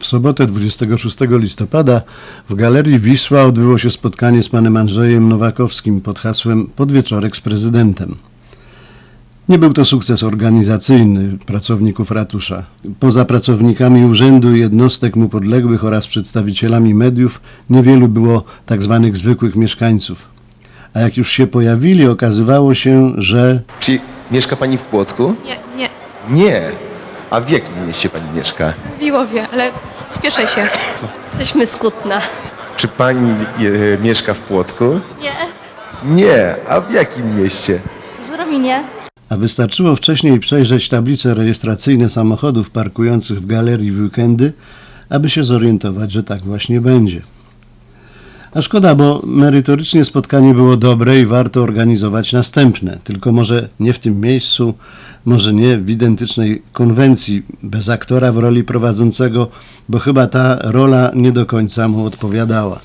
W sobotę 26 listopada w Galerii Wisła odbyło się spotkanie z panem Andrzejem Nowakowskim pod hasłem Podwieczorek z prezydentem. Nie był to sukces organizacyjny pracowników ratusza. Poza pracownikami urzędu i jednostek mu podległych oraz przedstawicielami mediów niewielu było tak zwanych zwykłych mieszkańców. A jak już się pojawili, okazywało się, że Czy mieszka pani w Płocku? Nie, nie, Nie. A w jakim mieście pani mieszka? w Wiłowie, ale śpieszę się. Jesteśmy z Kutna. Czy pani e, mieszka w Płocku? Nie, Nie. A w jakim mieście? w Zrominie. a wystarczyło wcześniej przejrzeć tablice rejestracyjne samochodów parkujących w galerii w weekendy, aby się zorientować, że tak właśnie będzie. A szkoda, bo merytorycznie spotkanie było dobre i warto organizować następne, tylko może nie w tym miejscu, może nie w identycznej konwencji, bez aktora w roli prowadzącego, bo chyba ta rola nie do końca mu odpowiadała.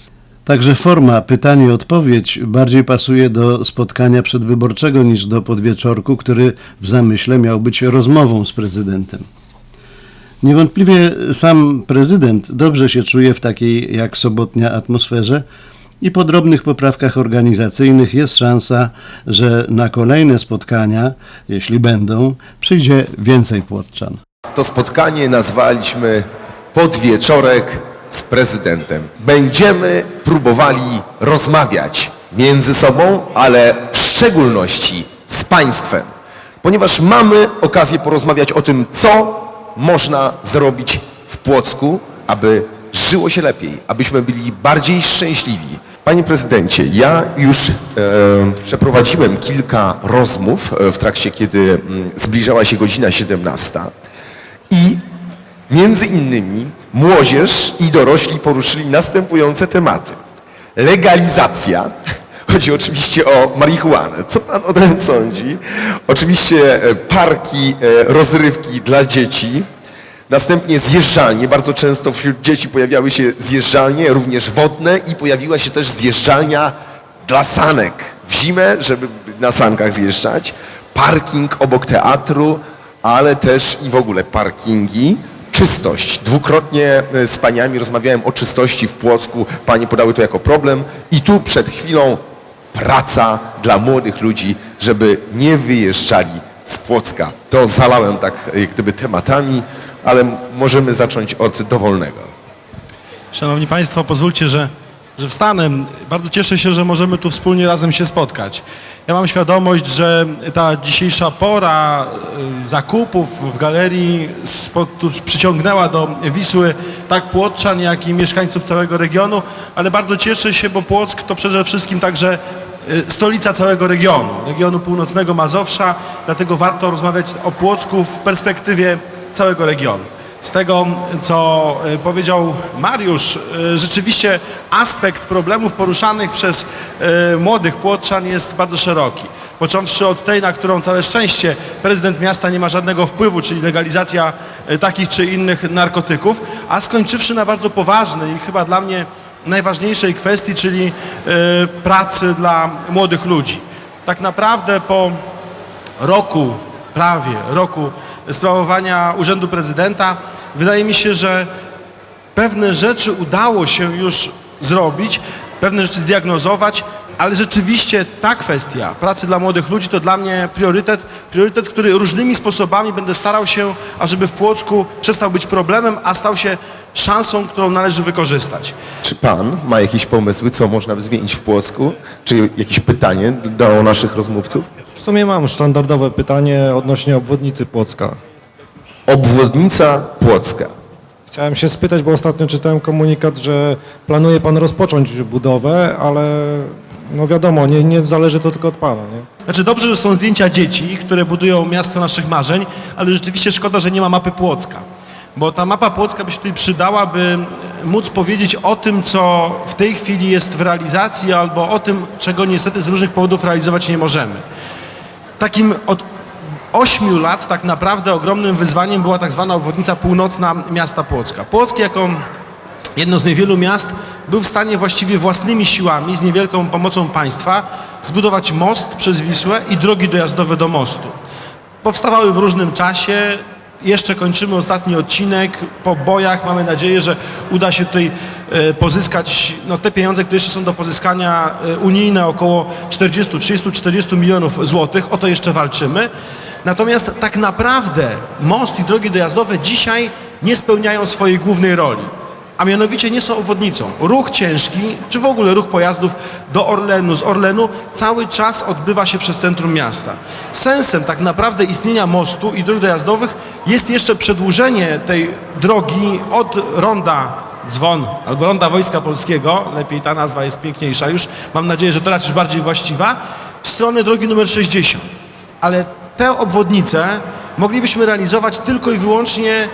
Także forma pytanie-odpowiedź bardziej pasuje do spotkania przedwyborczego niż do podwieczorku, który w zamyśle miał być rozmową z prezydentem. Niewątpliwie sam prezydent dobrze się czuje w takiej jak sobotnia atmosferze i po drobnych poprawkach organizacyjnych jest szansa, że na kolejne spotkania, jeśli będą, przyjdzie więcej płotczan. To spotkanie nazwaliśmy Podwieczorek z prezydentem. Będziemy próbowali rozmawiać między sobą, ale w szczególności z państwem. Ponieważ mamy okazję porozmawiać o tym, co można zrobić w Płocku, aby żyło się lepiej, abyśmy byli bardziej szczęśliwi. Panie prezydencie, ja już e, przeprowadziłem kilka rozmów e, w trakcie, kiedy mm, zbliżała się godzina 17 i między innymi młodzież i dorośli poruszyli następujące tematy. Legalizacja, chodzi oczywiście o marihuanę. Co pan o tym sądzi? Oczywiście e, parki, e, rozrywki dla dzieci, Następnie zjeżdżalnie. Bardzo często wśród dzieci pojawiały się zjeżdżalnie, również wodne i pojawiła się też zjeżdżalnia dla sanek. W zimę, żeby na sankach zjeżdżać. Parking obok teatru, ale też i w ogóle parkingi. Czystość. Dwukrotnie e, z paniami rozmawiałem o czystości w Płocku. Panie podały to jako problem. I tu przed chwilą praca dla młodych ludzi, żeby nie wyjeżdżali z Płocka. To zalałem tak jak gdyby tematami, ale możemy zacząć od dowolnego. Szanowni Państwo, pozwólcie, że, że wstanę. Bardzo cieszę się, że możemy tu wspólnie razem się spotkać. Ja mam świadomość, że ta dzisiejsza pora y, zakupów w galerii przyciągnęła do Wisły tak Płotczan, jak i mieszkańców całego regionu, ale bardzo cieszę się, bo Płock to przede wszystkim także y, stolica całego regionu, regionu północnego Mazowsza, dlatego warto rozmawiać o Płocku w perspektywie całego regionu. Z tego, co e, powiedział Mariusz, e, rzeczywiście aspekt problemów poruszanych przez e, młodych Płotczan jest bardzo szeroki. Począwszy od tej, na którą całe szczęście prezydent miasta nie ma żadnego wpływu, czyli legalizacja takich czy innych narkotyków, a skończywszy na bardzo poważnej i chyba dla mnie najważniejszej kwestii, czyli pracy dla młodych ludzi. Tak naprawdę po roku, prawie roku sprawowania Urzędu Prezydenta, wydaje mi się, że pewne rzeczy udało się już zrobić, pewne rzeczy zdiagnozować, ale rzeczywiście ta kwestia pracy dla młodych ludzi to dla mnie priorytet, priorytet, który różnymi sposobami będę starał się, ażeby w Płocku przestał być problemem, a stał się szansą, którą należy wykorzystać. Czy pan ma jakieś pomysły, co można by zmienić w Płocku? Czy jakieś pytanie do naszych rozmówców? W sumie mam standardowe pytanie odnośnie obwodnicy Płocka. Obwodnica Płocka. Chciałem się spytać, bo ostatnio czytałem komunikat, że planuje pan rozpocząć budowę, ale no wiadomo, nie, nie zależy to tylko od pana, nie? Znaczy dobrze, że są zdjęcia dzieci, które budują miasto naszych marzeń, ale rzeczywiście szkoda, że nie ma mapy Płocka. Bo ta mapa Płocka by się tutaj przydała, by móc powiedzieć o tym, co w tej chwili jest w realizacji, albo o tym, czego niestety z różnych powodów realizować nie możemy. Takim od ośmiu lat tak naprawdę ogromnym wyzwaniem była tak zwana obwodnica północna miasta Płocka. Płock jako jedno z niewielu miast był w stanie właściwie własnymi siłami, z niewielką pomocą państwa, zbudować most przez Wisłę i drogi dojazdowe do mostu. Powstawały w różnym czasie. jeszcze kończymy ostatni odcinek. Po bojach mamy nadzieję, że uda się tutaj pozyskać no, te pieniądze, które jeszcze są do pozyskania e, unijne, około 40, 30, 40 milionów złotych. O to jeszcze walczymy. Natomiast tak naprawdę most i drogi dojazdowe dzisiaj nie spełniają swojej głównej roli a mianowicie nie są obwodnicą. Ruch ciężki, czy w ogóle ruch pojazdów do Orlenu, z Orlenu cały czas odbywa się przez centrum miasta. Sensem tak naprawdę istnienia mostu i dróg dojazdowych jest jeszcze przedłużenie tej drogi od ronda Dzwon albo ronda Wojska Polskiego, lepiej ta nazwa jest piękniejsza już, mam nadzieję, że teraz już bardziej właściwa, w stronę drogi numer 60. Ale te obwodnice moglibyśmy realizować tylko i wyłącznie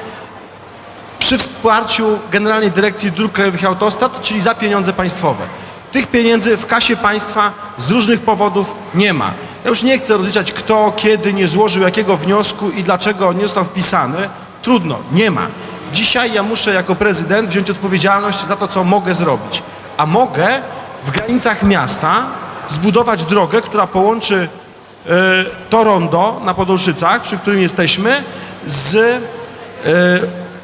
przy wsparciu Generalnej Dyrekcji Dróg Krajowych i Autostrad, czyli za pieniądze państwowe. Tych pieniędzy w kasie państwa z różnych powodów nie ma. Ja już nie chcę rozliczać kto, kiedy nie złożył jakiego wniosku i dlaczego nie został wpisany. Trudno, nie ma. Dzisiaj ja muszę jako prezydent wziąć odpowiedzialność za to, co mogę zrobić. A mogę w granicach miasta zbudować drogę, która połączy e, to rondo na Podolszycach, przy którym jesteśmy, z e,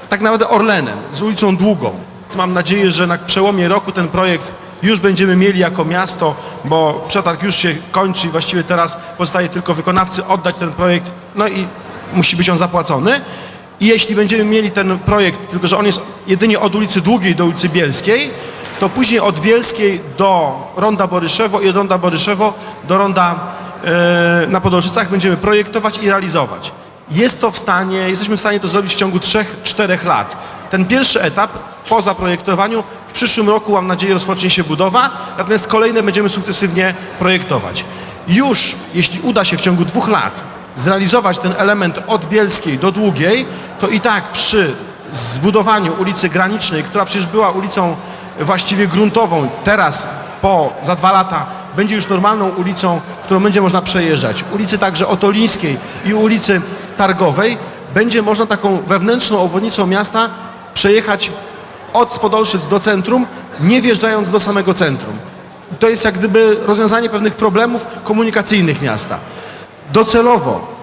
tak naprawdę Orlenem, z ulicą Długą. Mam nadzieję, że na przełomie roku ten projekt już będziemy mieli jako miasto, bo przetarg już się kończy i właściwie teraz pozostaje tylko wykonawcy oddać ten projekt, no i musi być on zapłacony. I jeśli będziemy mieli ten projekt, tylko że on jest jedynie od ulicy Długiej do ulicy Bielskiej, to później od Bielskiej do Ronda Boryszewo i od Ronda Boryszewo do Ronda e, na Podolszycach będziemy projektować i realizować. Jest to w stanie, jesteśmy w stanie to zrobić w ciągu 3-4 lat. Ten pierwszy etap po zaprojektowaniu w przyszłym roku mam nadzieję rozpocznie się budowa, natomiast kolejne będziemy sukcesywnie projektować. Już jeśli uda się w ciągu dwóch lat zrealizować ten element od Bielskiej do Długiej, to i tak przy zbudowaniu ulicy Granicznej, która przecież była ulicą właściwie gruntową, teraz po, za dwa lata będzie już normalną ulicą, którą będzie można przejeżdżać. Ulicy także Otolińskiej i ulicy Targowej będzie można taką wewnętrzną obwodnicą miasta przejechać od Spodolszyc do centrum, nie wjeżdżając do samego centrum. To jest jak gdyby rozwiązanie pewnych problemów komunikacyjnych miasta. Docelowo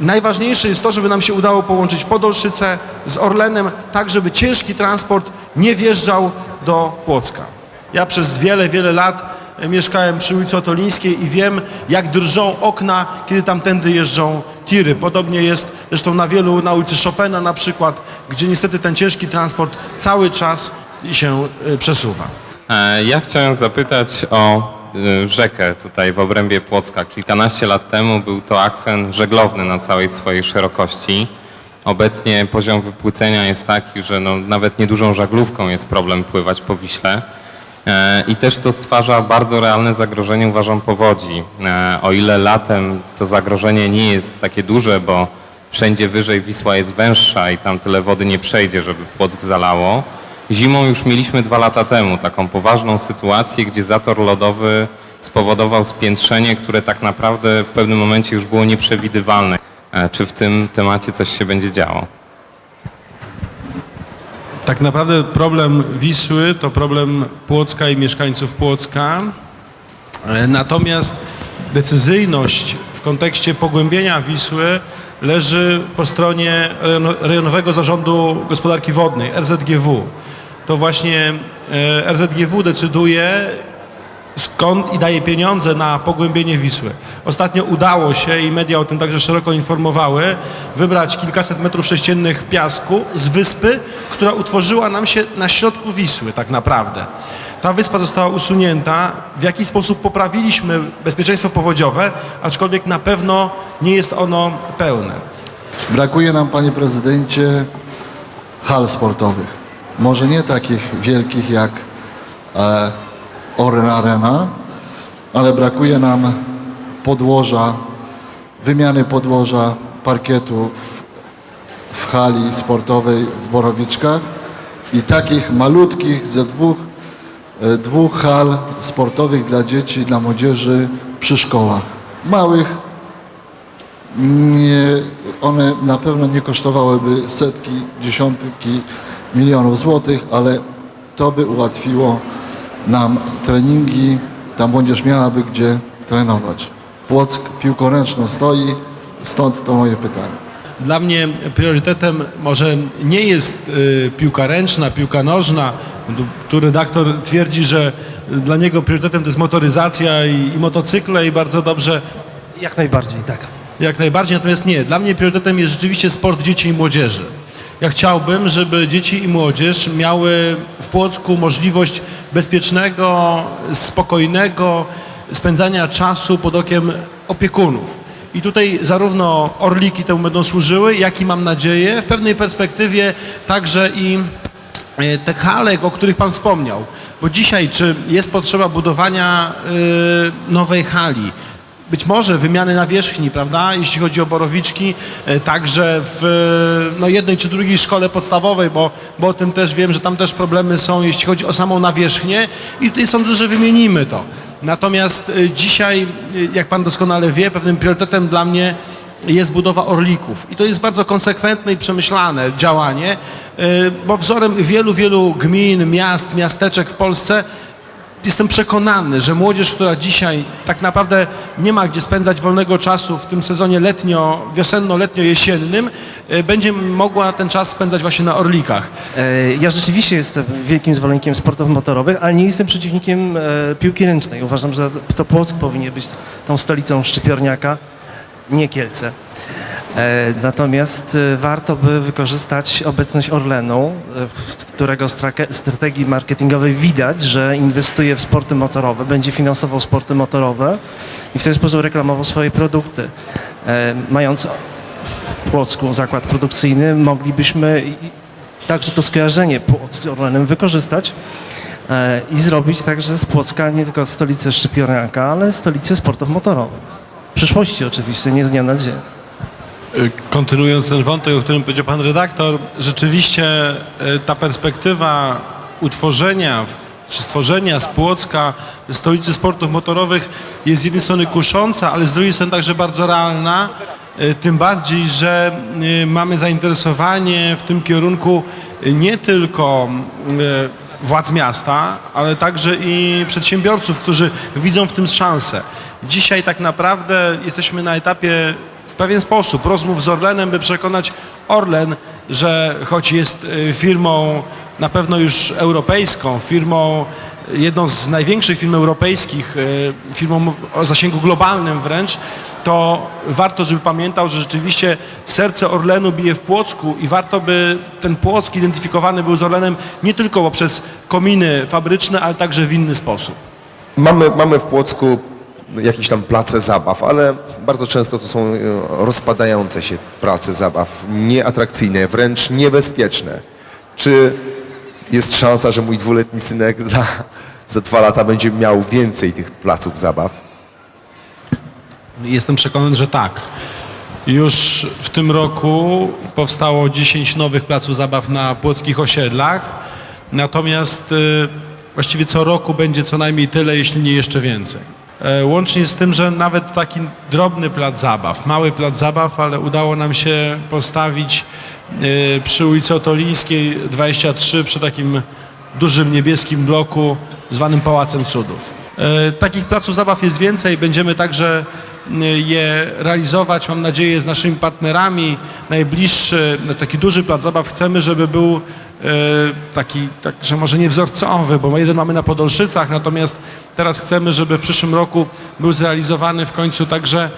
Najważniejsze jest to, żeby nam się udało połączyć Podolszyce z Orlenem, tak żeby ciężki transport nie wjeżdżał do Płocka. Ja przez wiele, wiele lat e, mieszkałem przy ulicy Otolińskiej i wiem, jak drżą okna, kiedy tamtędy jeżdżą tiry. Podobnie jest zresztą na wielu, na ulicy Chopina na przykład, gdzie niestety ten ciężki transport cały czas się e, przesuwa. E, Ja chciałem zapytać o rzekę tutaj w obrębie Płocka. Kilkanaście lat temu był to akwen żeglowny na całej swojej szerokości. Obecnie poziom wypłycenia jest taki, że no, nawet niedużą żaglówką jest problem pływać po Wiśle. E, I też to stwarza bardzo realne zagrożenie, uważam, powodzi. E, O ile latem to zagrożenie nie jest takie duże, bo wszędzie wyżej Wisła jest węższa i tam tyle wody nie przejdzie, żeby Płock zalało. Zimą już mieliśmy dwa lata temu taką poważną sytuację, gdzie zator lodowy spowodował spiętrzenie, które tak naprawdę w pewnym momencie już było nieprzewidywalne. E, Czy w tym temacie coś się będzie działo? Tak naprawdę problem Wisły to problem Płocka i mieszkańców Płocka. E, Natomiast decyzyjność w kontekście pogłębienia Wisły leży po stronie rejono- Rejonowego Zarządu Gospodarki Wodnej, RZGW. To właśnie e, RZGW decyduje, skąd i daje pieniądze na pogłębienie Wisły. Ostatnio udało się, i media o tym także szeroko informowały, wybrać kilkaset metrów sześciennych piasku z wyspy, która utworzyła nam się na środku Wisły tak naprawdę. Ta wyspa została usunięta, w jakiś sposób poprawiliśmy bezpieczeństwo powodziowe, aczkolwiek na pewno nie jest ono pełne. Brakuje nam, panie prezydencie, hal sportowych. Może nie takich wielkich jak e, Arena, ale brakuje nam podłoża, wymiany podłoża parkietu w, w hali sportowej w Borowiczkach i takich malutkich ze dwóch, e, dwóch hal sportowych dla dzieci dla młodzieży przy szkołach. Małych, nie, one na pewno nie kosztowałyby setki, dziesiątki milionów złotych, ale to by ułatwiło nam treningi, ta młodzież miałaby gdzie trenować. Płock piłką ręczną stoi, stąd to moje pytanie. dla mnie priorytetem może nie jest y, piłka ręczna, piłka nożna. Tu redaktor twierdzi, że dla niego priorytetem to jest motoryzacja i, i motocykle i bardzo dobrze Jak najbardziej, tak. jak najbardziej, natomiast nie. Dla mnie priorytetem jest rzeczywiście sport dzieci i młodzieży. Ja chciałbym, żeby dzieci i młodzież miały w Płocku możliwość bezpiecznego, spokojnego spędzania czasu pod okiem opiekunów. I tutaj zarówno orliki temu będą służyły, jak i mam nadzieję w pewnej perspektywie także i e, te hale, o których Pan wspomniał. Bo dzisiaj, czy jest potrzeba budowania y, nowej hali? Być może wymiany nawierzchni, prawda, jeśli chodzi o borowiczki, e, także w e, no, jednej czy drugiej szkole podstawowej, bo, bo o tym też wiem, że tam też problemy są, jeśli chodzi o samą nawierzchnię i tutaj sądzę, że wymienimy to. Natomiast e, dzisiaj, jak Pan doskonale wie, pewnym priorytetem dla mnie jest budowa orlików. I to jest bardzo konsekwentne i przemyślane działanie, bo wzorem wielu, wielu gmin, miast, miasteczek w Polsce jestem przekonany, że młodzież, która dzisiaj tak naprawdę nie ma gdzie spędzać wolnego czasu w tym sezonie letnio, wiosenno-letnio-jesiennym, y, będzie mogła ten czas spędzać właśnie na orlikach. E, Ja rzeczywiście jestem wielkim zwolennikiem sportów motorowych, ale nie jestem przeciwnikiem e, piłki ręcznej. Uważam, że to Płock powinien być tą stolicą szczypiorniaka, nie Kielce. E, Natomiast e, warto by wykorzystać obecność Orlenu, e, którego strategii marketingowej widać, że inwestuje w sporty motorowe, będzie finansował sporty motorowe i w ten sposób reklamował swoje produkty. Mając w Płocku zakład produkcyjny, moglibyśmy także to skojarzenie Płock z Orlenem wykorzystać i zrobić także z Płocka nie tylko stolicę szczypiorniaka, ale stolicę sportów motorowych. Przyszłości oczywiście, nie z dnia na dzień. Y, Kontynuując ten wątek, o którym powiedział pan redaktor, rzeczywiście y, ta perspektywa utworzenia czy stworzenia z Płocka stolicy sportów motorowych jest z jednej strony kusząca, ale z drugiej strony także bardzo realna. y, Tym bardziej, że mamy zainteresowanie w tym kierunku nie tylko władz miasta, ale także i przedsiębiorców, którzy widzą w tym szansę. Dzisiaj tak naprawdę jesteśmy na etapie w pewien sposób rozmów z Orlenem, by przekonać Orlen, że choć jest y, firmą na pewno już europejską, firmą jedną z największych firm europejskich, y, firmą o zasięgu globalnym wręcz, to warto, żeby pamiętał, że rzeczywiście serce Orlenu bije w Płocku i warto by ten Płock identyfikowany był z Orlenem nie tylko poprzez kominy fabryczne, ale także w inny sposób. Mamy, mamy w Płocku jakieś tam place zabaw, ale bardzo często to są e, rozpadające się place zabaw, nieatrakcyjne, wręcz niebezpieczne. Czy jest szansa, że mój dwuletni synek za, za dwa lata będzie miał więcej tych placów zabaw? Jestem przekonany, że tak. Już w tym roku powstało 10 nowych placów zabaw na płockich osiedlach, natomiast y, właściwie co roku będzie co najmniej tyle, jeśli nie jeszcze więcej. E, Łącznie z tym, że nawet taki drobny plac zabaw, mały plac zabaw, ale udało nam się postawić y, przy ulicy Otolińskiej 23 przy takim dużym niebieskim bloku zwanym Pałacem Cudów. E, Takich placów zabaw jest więcej, będziemy także e, je realizować, mam nadzieję, z naszymi partnerami. Najbliższy, no, taki duży plac zabaw chcemy, żeby był e, taki, tak, że może nie wzorcowy, bo jeden mamy na Podolszycach, natomiast teraz chcemy, żeby w przyszłym roku był zrealizowany w końcu także e,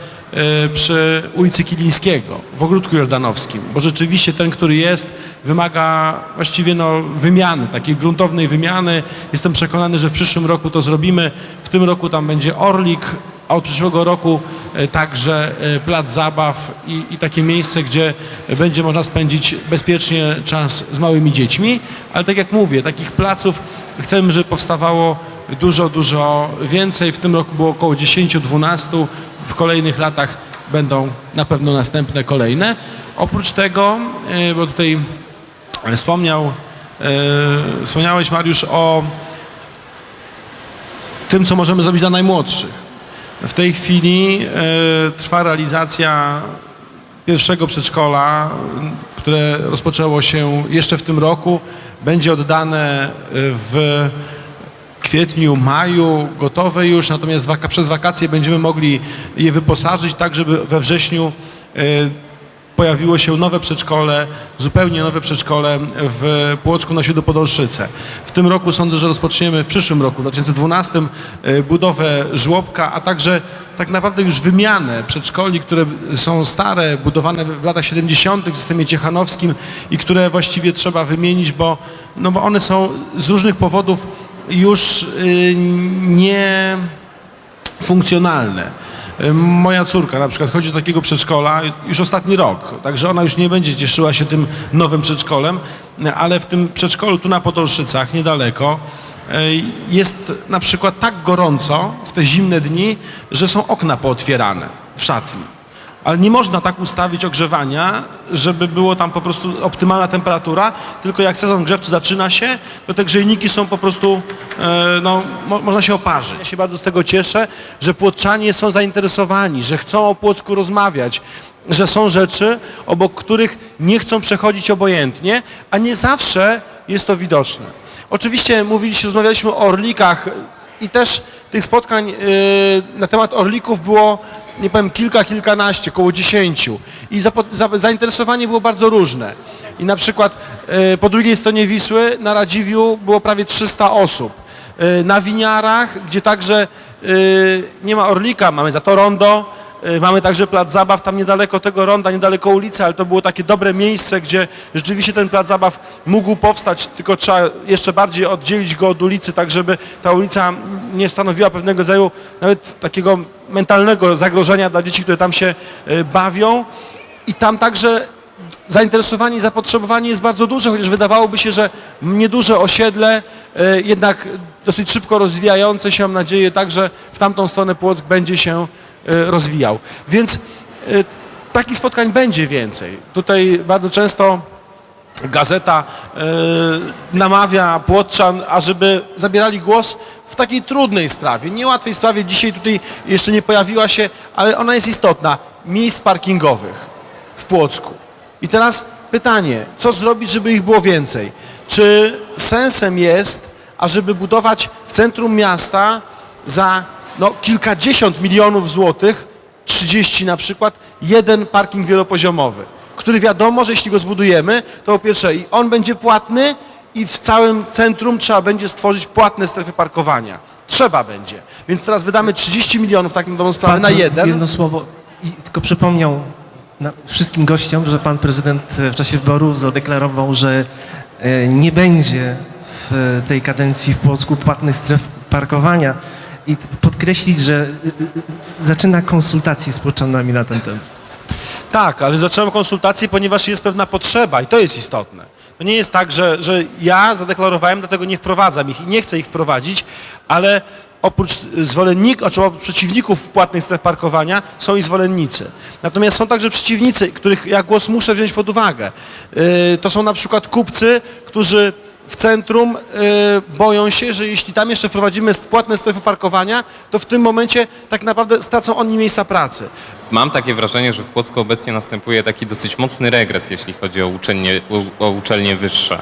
przy ulicy Kilińskiego, w Ogródku Jordanowskim, bo rzeczywiście ten, który jest, wymaga właściwie no, wymiany, takiej gruntownej wymiany. Jestem przekonany, że w przyszłym roku to zrobimy. W tym roku tam będzie Orlik, a od przyszłego roku e, także e, plac zabaw i, i takie miejsce, gdzie będzie można spędzić bezpiecznie czas z małymi dziećmi. Ale tak jak mówię, takich placów chcemy, żeby powstawało dużo, dużo więcej. W tym roku było około 10-12. W kolejnych latach będą na pewno następne kolejne. Oprócz tego, e, bo tutaj wspomniał, e, wspomniałeś Mariusz o tym, co możemy zrobić dla najmłodszych. W tej chwili e, trwa realizacja pierwszego przedszkola, które rozpoczęło się jeszcze w tym roku. Będzie oddane e, w kwietniu, maju, gotowe już, natomiast waka- przez wakacje będziemy mogli je wyposażyć tak, żeby we wrześniu e, pojawiło się nowe przedszkole, zupełnie nowe przedszkole w Płocku na Siódmu Podolszyce. W tym roku sądzę, że rozpoczniemy w przyszłym roku, w 2012, e, budowę żłobka, a także tak naprawdę już wymianę przedszkoli, które są stare, budowane w latach 70. w systemie ciechanowskim i które właściwie trzeba wymienić, bo, no bo one są z różnych powodów już y, nie funkcjonalne. Y, Moja córka na przykład chodzi do takiego przedszkola już ostatni rok, także ona już nie będzie cieszyła się tym nowym przedszkolem, ale w tym przedszkolu tu na Podolszycach, niedaleko, y, jest na przykład tak gorąco w te zimne dni, że są okna pootwierane w szatni. Ale nie można tak ustawić ogrzewania, żeby było tam po prostu optymalna temperatura, tylko jak sezon grzewczy zaczyna się, to te grzejniki są po prostu, e, no, mo, można się oparzyć. Ja się bardzo z tego cieszę, że płotczanie są zainteresowani, że chcą o Płocku rozmawiać, że są rzeczy, obok których nie chcą przechodzić obojętnie, a nie zawsze jest to widoczne. Oczywiście mówiliśmy, rozmawialiśmy o orlikach i też tych spotkań e, na temat orlików było nie powiem, kilka, kilkanaście, około dziesięciu. I zainteresowanie było bardzo różne. I na przykład e, po drugiej stronie Wisły na Radziwiu było prawie 300 osób. E, na Winiarach, gdzie także e, nie ma Orlika, mamy za to rondo, mamy także plac zabaw tam niedaleko tego ronda, niedaleko ulicy, ale to było takie dobre miejsce, gdzie rzeczywiście ten plac zabaw mógł powstać, tylko trzeba jeszcze bardziej oddzielić go od ulicy, tak żeby ta ulica nie stanowiła pewnego rodzaju nawet takiego mentalnego zagrożenia dla dzieci, które tam się e, bawią. I tam także zainteresowanie i zapotrzebowanie jest bardzo duże, chociaż wydawałoby się, że nieduże osiedle, e, jednak dosyć szybko rozwijające się, mam nadzieję, także w tamtą stronę Płock będzie się e, rozwijał. Więc e, takich spotkań będzie więcej. Tutaj bardzo często gazeta e, namawia Płotczan, ażeby zabierali głos w takiej trudnej sprawie, niełatwej sprawie. Dzisiaj tutaj jeszcze nie pojawiła się, ale ona jest istotna. Miejsc parkingowych w Płocku. I teraz pytanie, co zrobić, żeby ich było więcej? Czy sensem jest, ażeby budować w centrum miasta za no, kilkadziesiąt milionów złotych, 30 na przykład, jeden parking wielopoziomowy, który wiadomo, że jeśli go zbudujemy, to po pierwsze i on będzie płatny i w całym centrum trzeba będzie stworzyć płatne strefy parkowania. Trzeba będzie. Więc teraz wydamy 30 milionów tak na dobrą sprawę na jeden. Jedno słowo. I tylko przypomniał wszystkim gościom, że pan prezydent e, w czasie wyborów zadeklarował, że e, nie będzie w tej kadencji w Polsku płatnych stref parkowania i podkreślić, że e, e, zaczyna konsultacje z Płoczanami na ten temat. Tak, ale zacząłem konsultacje, ponieważ jest pewna potrzeba i to jest istotne. To nie jest tak, że, że ja zadeklarowałem, dlatego nie wprowadzam ich i nie chcę ich wprowadzić, ale oprócz zwolenników, znaczy oprócz przeciwników płatnych stref parkowania są i zwolennicy. Natomiast są także przeciwnicy, których ja głos muszę wziąć pod uwagę. Yy, To są na przykład kupcy, którzy w centrum yy, boją się, że jeśli tam jeszcze wprowadzimy płatne strefy parkowania, to w tym momencie tak naprawdę stracą oni miejsca pracy. Mam takie wrażenie, że w Płocku obecnie następuje taki dosyć mocny regres, jeśli chodzi o uczelnie, o uczelnie wyższe.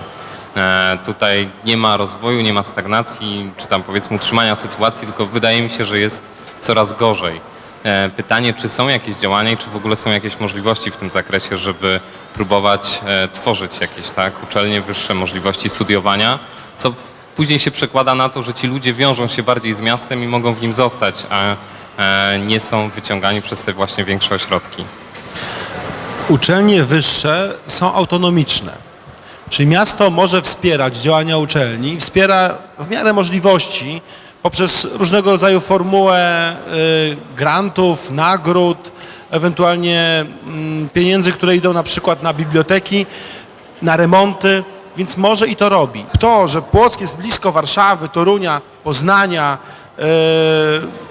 E, tutaj nie ma rozwoju, nie ma stagnacji, czy tam powiedzmy utrzymania sytuacji, tylko wydaje mi się, że jest coraz gorzej. E, pytanie, czy są jakieś działania i czy w ogóle są jakieś możliwości w tym zakresie, żeby próbować e, tworzyć jakieś tak, uczelnie wyższe, możliwości studiowania, co później się przekłada na to, że ci ludzie wiążą się bardziej z miastem i mogą w nim zostać, a e, nie są wyciągani przez te właśnie większe ośrodki. Uczelnie wyższe są autonomiczne. Czyli miasto może wspierać działania uczelni, wspiera w miarę możliwości poprzez różnego rodzaju formułę y, grantów, nagród, ewentualnie mm, pieniędzy, które idą na przykład na biblioteki, na remonty, więc może i to robi. To, że Płock jest blisko Warszawy, Torunia, Poznania, e,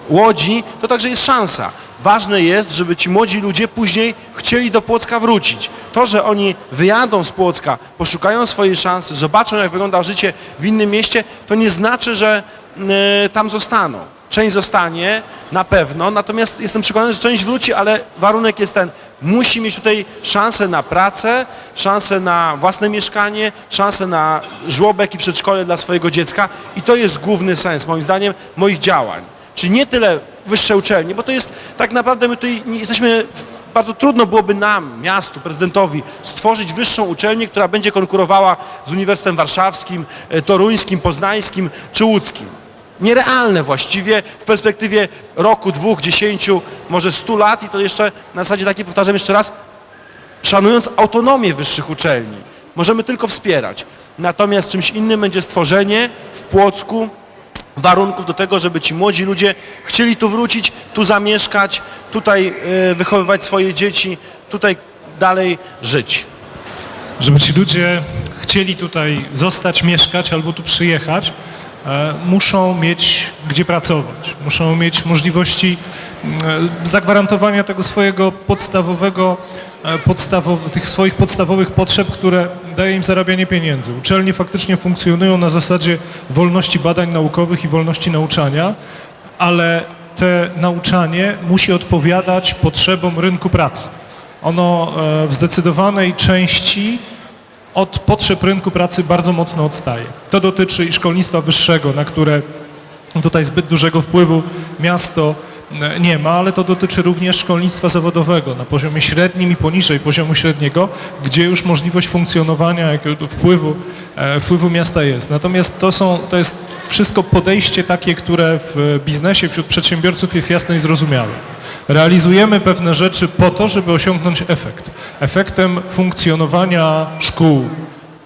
Łodzi, to także jest szansa. Ważne jest, żeby ci młodzi ludzie później chcieli do Płocka wrócić. To, że oni wyjadą z Płocka, poszukają swojej szansy, zobaczą jak wygląda życie w innym mieście, to nie znaczy, że tam zostaną. Część zostanie na pewno, natomiast jestem przekonany, że część wróci, ale warunek jest ten, musi mieć tutaj szansę na pracę, szansę na własne mieszkanie, szansę na żłobek i przedszkole dla swojego dziecka i to jest główny sens, moim zdaniem, moich działań. Czyli nie tyle wyższe uczelnie, bo to jest tak naprawdę my tutaj jesteśmy bardzo trudno byłoby nam, miastu, prezydentowi stworzyć wyższą uczelnię, która będzie konkurowała z Uniwersytetem Warszawskim, e, Toruńskim, Poznańskim czy Łódzkim. Nierealne właściwie w perspektywie roku, dwóch, dziesięciu, może stu lat i to jeszcze na zasadzie takiej, powtarzam jeszcze raz, szanując autonomię wyższych uczelni. Możemy tylko wspierać. Natomiast czymś innym będzie stworzenie w Płocku warunków do tego, żeby ci młodzi ludzie chcieli tu wrócić, tu zamieszkać, tutaj e, wychowywać swoje dzieci, tutaj dalej żyć. żeby ci ludzie chcieli tutaj zostać, mieszkać albo tu przyjechać, muszą mieć gdzie pracować, muszą mieć możliwości e, zagwarantowania tego swojego podstawowego, e, podstawow, tych swoich podstawowych potrzeb, które daje im zarabianie pieniędzy. Uczelnie faktycznie funkcjonują na zasadzie wolności badań naukowych i wolności nauczania, ale te nauczanie musi odpowiadać potrzebom rynku pracy. Ono e, w zdecydowanej części od potrzeb rynku pracy bardzo mocno odstaje. To dotyczy i szkolnictwa wyższego, na które tutaj zbyt dużego wpływu miasto e, nie ma, ale to dotyczy również szkolnictwa zawodowego na poziomie średnim i poniżej poziomu średniego, gdzie już możliwość funkcjonowania, wpływu, e, wpływu miasta jest. Natomiast to, są, to jest wszystko podejście takie, które w biznesie wśród przedsiębiorców jest jasne i zrozumiałe. Realizujemy pewne rzeczy po to, żeby osiągnąć efekt. Efektem funkcjonowania szkół,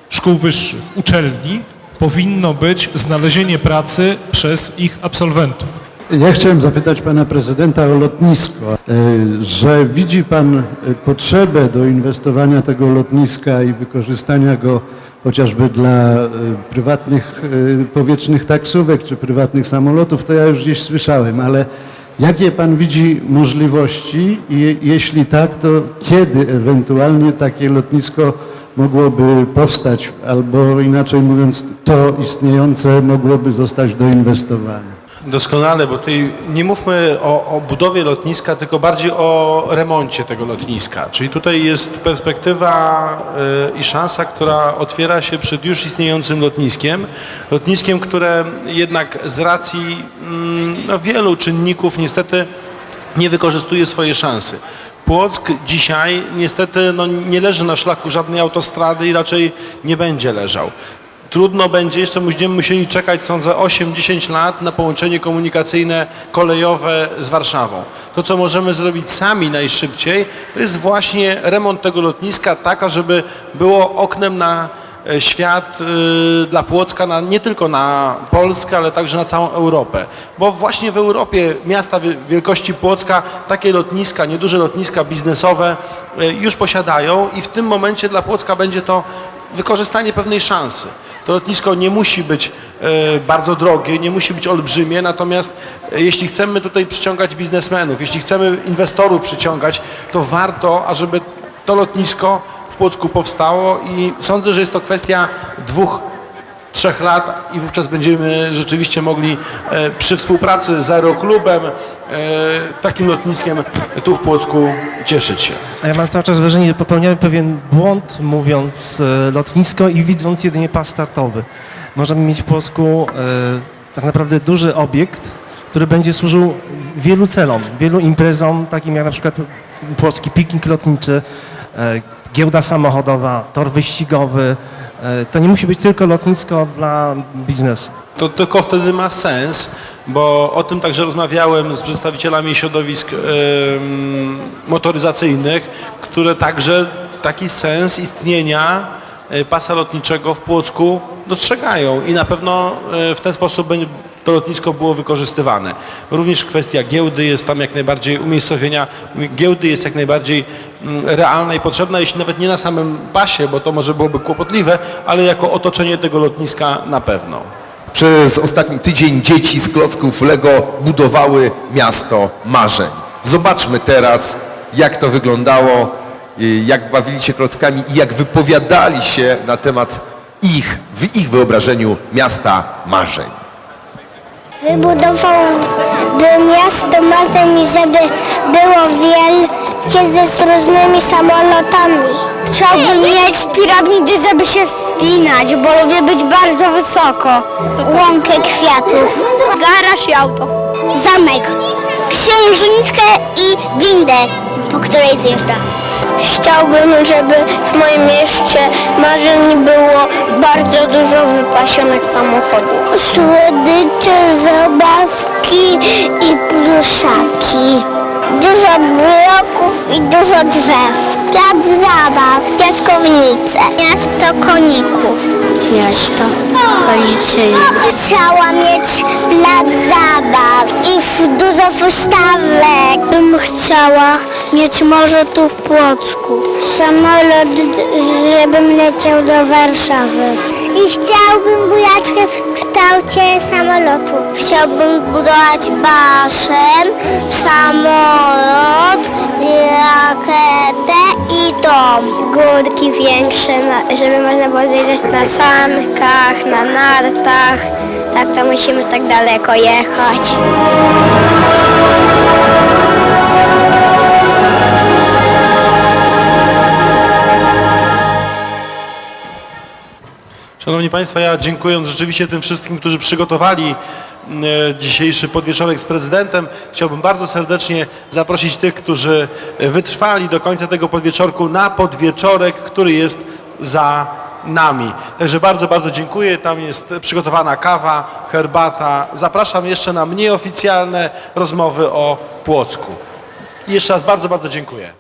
szkół wyższych, uczelni powinno być znalezienie pracy przez ich absolwentów. Ja chciałem zapytać pana prezydenta o lotnisko, e, że widzi pan e, potrzebę do inwestowania tego lotniska i wykorzystania go chociażby dla e, prywatnych powietrznych taksówek czy prywatnych samolotów, to ja już gdzieś słyszałem, ale jakie pan widzi możliwości i jeśli tak, to kiedy ewentualnie takie lotnisko mogłoby powstać, albo inaczej mówiąc, to istniejące mogłoby zostać doinwestowane? Doskonale, bo tutaj nie mówmy o, o budowie lotniska, tylko bardziej o remoncie tego lotniska. Czyli tutaj jest perspektywa y, i szansa, która otwiera się przed już istniejącym lotniskiem. Lotniskiem, które jednak z racji mm, no, wielu czynników niestety nie wykorzystuje swojej szansy. Płock dzisiaj niestety no, nie leży na szlaku żadnej autostrady i raczej nie będzie leżał. Trudno będzie, jeszcze będziemy musieli czekać, sądzę, 8-10 lat na połączenie komunikacyjne kolejowe z Warszawą. To, co możemy zrobić sami najszybciej, to jest właśnie remont tego lotniska, taka, żeby było oknem na e, świat y, dla Płocka, na, nie tylko na Polskę, ale także na całą Europę. Bo właśnie w Europie miasta wie- wielkości Płocka takie lotniska, nieduże lotniska biznesowe y, już posiadają i w tym momencie dla Płocka będzie to wykorzystanie pewnej szansy. To lotnisko nie musi być e, bardzo drogie, nie musi być olbrzymie, natomiast e, jeśli chcemy tutaj przyciągać biznesmenów, jeśli chcemy inwestorów przyciągać, to warto, ażeby to lotnisko w Płocku powstało i sądzę, że jest to kwestia dwóch, trzech lat i wówczas będziemy rzeczywiście mogli e, przy współpracy z Aeroklubem, e, takim lotniskiem tu w Płocku cieszyć się. A ja mam cały czas wrażenie, że popełniamy pewien błąd, mówiąc e, lotnisko i widząc jedynie pas startowy. Możemy mieć w e, tak naprawdę duży obiekt, który będzie służył wielu celom, wielu imprezom, takim jak na przykład polski piknik lotniczy, giełda samochodowa, tor wyścigowy. E, to nie musi być tylko lotnisko dla biznesu. To tylko wtedy ma sens, bo o tym także rozmawiałem z przedstawicielami środowisk em, motoryzacyjnych, które także taki sens istnienia e, pasa lotniczego w Płocku dostrzegają i na pewno e, w ten sposób będzie to lotnisko było wykorzystywane. Również kwestia giełdy jest tam jak najbardziej umiejscowienia giełdy jest jak najbardziej mm, realna i potrzebna, jeśli nawet nie na samym pasie, bo to może byłoby kłopotliwe, ale jako otoczenie tego lotniska na pewno. Przez ostatni tydzień dzieci z klocków Lego budowały miasto marzeń. Zobaczmy teraz, jak to wyglądało, y, jak bawili się klockami i jak wypowiadali się na temat ich, w ich wyobrażeniu miasta marzeń. Wybudowałby miasto marzeń, żeby było wielkie ze różnymi samolotami. Chciałbym mieć piramidy, żeby się wspinać, bo lubię być bardzo wysoko. Łąkę kwiatów. Garaż i auto. Zamek. Księżniczkę i windę. o której zjeżdża. Chciałbym, żeby w moim mieście marzeń było dużo wypasionych samochodów. Słodycze, zabawki i pluszaki. Dużo bloków i dużo drzew. Plac zabaw, piaskownice, miasto koników. Miasto policyjne. Chciałam mieć plac zabaw i dużo wystawek. Bym chciała mieć morze tu w Płocku. Samolot, żebym leciał do Warszawy. I chciałbym bujaczkę w kształcie samolotu. Chciałbym budować basen, samolot, rakietę i dom. Górki większe, żeby można było zjeżdżać na sankach, na nartach. Tak to musimy tak daleko jechać. Szanowni Państwo, ja dziękując rzeczywiście tym wszystkim, którzy przygotowali e, dzisiejszy podwieczorek z prezydentem, chciałbym bardzo serdecznie zaprosić tych, którzy wytrwali do końca tego podwieczorku na podwieczorek, który jest za nami. Także bardzo, bardzo dziękuję. Tam jest przygotowana kawa, herbata. Zapraszam jeszcze na mniej oficjalne rozmowy o Płocku. I jeszcze raz bardzo, bardzo dziękuję.